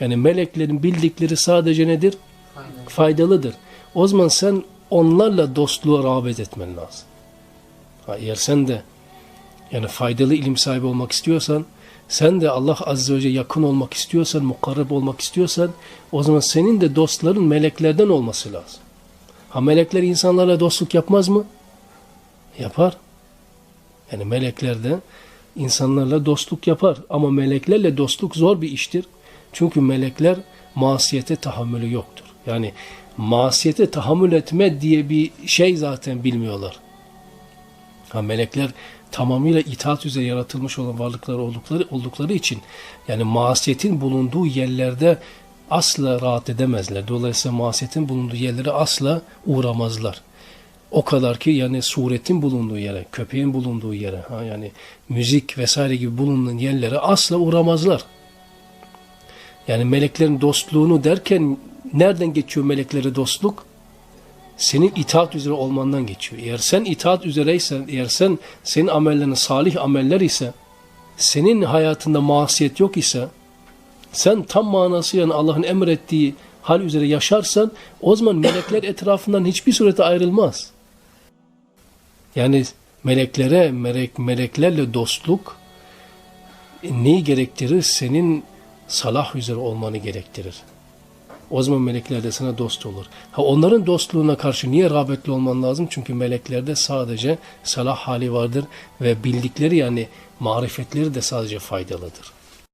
Yani meleklerin bildikleri sadece nedir? Aynen. Faydalıdır. O zaman sen onlarla dostluğa rağbet etmen lazım. Ha, eğer sen de yani faydalı ilim sahibi olmak istiyorsan, sen de Allah Azze ve Celle yakın olmak istiyorsan, mukarreb olmak istiyorsan, o zaman senin de dostların meleklerden olması lazım. Ha melekler insanlarla dostluk yapmaz mı? Yapar. Yani melekler de insanlarla dostluk yapar. Ama meleklerle dostluk zor bir iştir. Çünkü melekler masiyete tahammülü yoktur. Yani masiyete tahammül etme diye bir şey zaten bilmiyorlar. Ha melekler tamamıyla itaat üzere yaratılmış olan varlıklar oldukları oldukları için yani masiyetin bulunduğu yerlerde asla rahat edemezler. Dolayısıyla masiyetin bulunduğu yerlere asla uğramazlar. O kadar ki yani suretin bulunduğu yere, köpeğin bulunduğu yere, ha yani müzik vesaire gibi bulunan yerlere asla uğramazlar. Yani meleklerin dostluğunu derken nereden geçiyor meleklere dostluk? Senin itaat üzere olmandan geçiyor. Eğer sen itaat üzereysen, eğer sen senin amellerin salih ameller ise, senin hayatında masiyet yok ise, sen tam manasıyla Allah'ın emrettiği hal üzere yaşarsan, o zaman melekler etrafından hiçbir surete ayrılmaz. Yani meleklere, melek, meleklerle dostluk e, neyi gerektirir? Senin salah üzere olmanı gerektirir. O zaman melekler de sana dost olur. Ha onların dostluğuna karşı niye rağbetli olman lazım? Çünkü meleklerde sadece salah hali vardır ve bildikleri yani marifetleri de sadece faydalıdır.